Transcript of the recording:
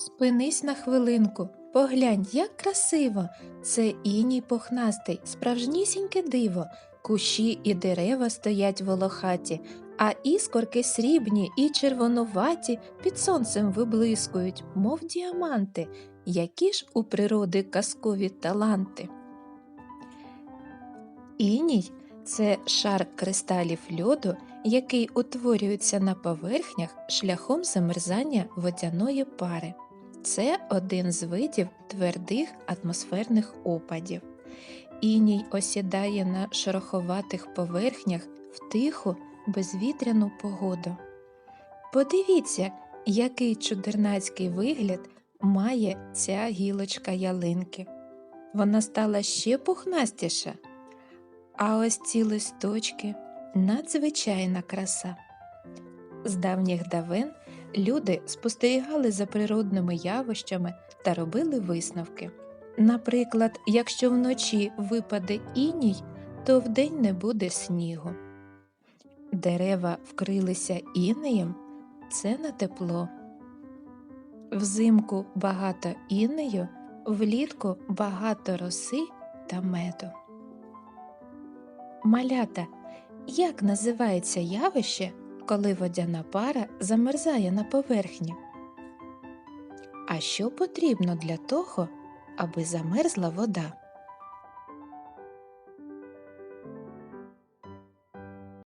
Спинись на хвилинку, поглянь, як красиво. Це іній похнастий, справжнісіньке диво. Кущі і дерева стоять волохаті, а іскорки срібні і червонуваті під сонцем виблискують, мов діаманти, які ж у природи казкові таланти. Іній це шар кристалів льоду, який утворюється на поверхнях шляхом замерзання водяної пари. Це один з видів твердих атмосферних опадів. Іній осідає на шероховатих поверхнях в тиху, безвітряну погоду. Подивіться, який чудернацький вигляд має ця гілочка ялинки. Вона стала ще пухнастіша. А ось ці листочки надзвичайна краса. З давніх давен люди спостерігали за природними явищами та робили висновки. Наприклад, якщо вночі випаде іній, то вдень не буде снігу. Дерева вкрилися інеєм це на тепло. Взимку багато інею, влітку багато роси та меду. Малята, як називається явище, коли водяна пара замерзає на поверхні? А що потрібно для того, аби замерзла вода?